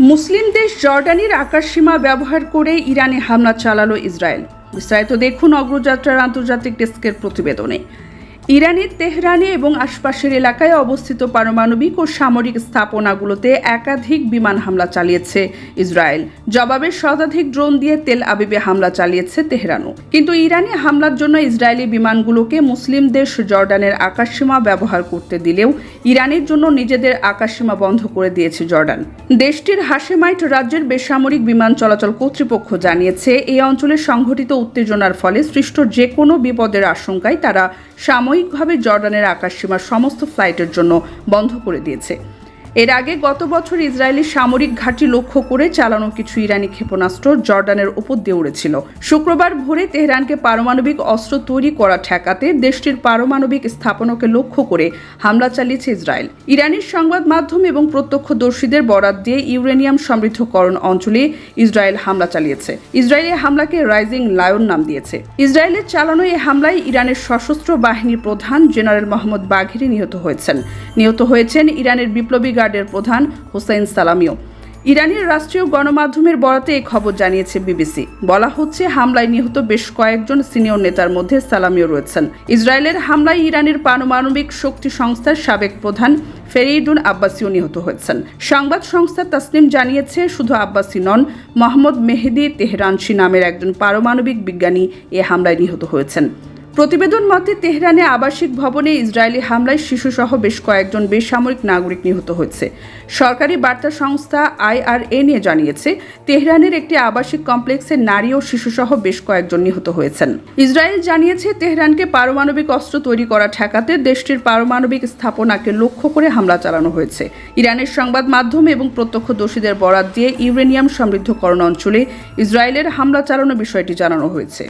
মুসলিম দেশ জর্ডানির আকাশসীমা ব্যবহার করে ইরানে হামলা চালালো ইসরায়েল। বিস্তারিত দেখুন অগ্রযাত্রার আন্তর্জাতিক ডেস্কের প্রতিবেদনে। ইরানের তেহরানে এবং আশপাশের এলাকায় অবস্থিত পারমাণবিক ও সামরিক স্থাপনাগুলোতে একাধিক বিমান হামলা চালিয়েছে ইসরায়েল। জবাবে শতাধিক ড্রোন দিয়ে তেল আবিবে হামলা চালিয়েছে তেহরানও। কিন্তু ইরানি হামলার জন্য ইসরায়েলি বিমানগুলোকে মুসলিম দেশ জর্ডানের আকাশসীমা ব্যবহার করতে দিলেও ইরানের জন্য নিজেদের আকাশসীমা বন্ধ করে দিয়েছে জর্ডান। দেশটির হাসেমাইট রাজ্যের বেসামরিক বিমান চলাচল কর্তৃপক্ষ জানিয়েছে, এই অঞ্চলে সংঘটিত উত্তেজনার ফলে সৃষ্ট যে কোনো বিপদের আশঙ্কায় তারা সাময়িকভাবে জর্ডানের আকাশসীমার সমস্ত ফ্লাইটের জন্য বন্ধ করে দিয়েছে। এর আগে গত বছর ইসরায়েলি সামরিক ঘাঁটি লক্ষ্য করে চালানো কিছু ইরানি ক্ষেপণাস্ত্র জর্ডানের উপর দিয়ে উড়েছিল। শুক্রবার ভোরে তেহরানকে পারমাণবিক অস্ত্র তৈরি করা ঠেকাতে দেশটির পারমাণবিক স্থাপনাকে লক্ষ্য করে হামলা চালিয়েছে ইসরায়েল। ইরানের সংবাদ মাধ্যম এবং প্রত্যক্ষদর্শীদের বরাত দিয়ে ইউরেনিয়াম সমৃদ্ধকরণ অঞ্চলে ইসরায়েল হামলা চালিয়েছে। ইসরায়েলি হামলাকে রাইজিং লায়ন নাম দিয়েছে। ইসরায়েলের চালানো এই হামলায় ইরানের সশস্ত্র বাহিনীর প্রধান জেনারেল মোহাম্মদ বাঘিরি নিহত হয়েছেন। নিহত হয়েছেন ইরানের বিপ্লবী গার্ডের প্রধান হোসেন সালামিও। ইরানের রাষ্ট্রীয় গণমাধ্যমের বরাতে এই খবর জানিয়েছে বিবিসি। বলা হচ্ছে, হামলায় নিহত বেশ কয়েকজন সিনিয়র নেতার মধ্যে সালামিও রয়েছেন। ইসরায়েলের হামলায় ইরানের পারমাণবিক শক্তি সংস্থার সাবেক প্রধান ফেরিদুন আব্বাসিও নিহত হয়েছেন। সংবাদ সংস্থা তাসনিম জানিয়েছে, শুধু আব্বাসি নন, মোহাম্মদ মেহেদি তেহরানসি নামের একজন পারমাণবিক বিজ্ঞানী এ হামলায় নিহত হয়েছেন। প্রতিবেদন মতে তেহরানে আবাসিক ভবনে ইসরায়েলি হামলায় শিশুসহ বেশ কয়েকজন বেসামরিক নাগরিক নিহত হয়েছে। সরকারি বার্তা সংস্থা আইআরএ নিয়ে জানিয়েছে, তেহরানের একটি আবাসিক কমপ্লেক্সে নারী ও শিশুসহ বেশ কয়েকজন নিহত হয়েছেন। ইসরায়েল জানিয়েছে, তেহরানকে পারমাণবিক অস্ত্র তৈরি করা ঠেকাতে দেশটির পারমাণবিক স্থাপনাকে লক্ষ্য করে হামলা চালানো হয়েছে। ইরানের সংবাদ মাধ্যম এবং প্রত্যক্ষদর্শীদের বরাত দিয়ে ইউরেনিয়াম সমৃদ্ধকরণ অঞ্চলে ইসরায়েলের হামলা চালানো বিষয়টি জানানো হয়েছে।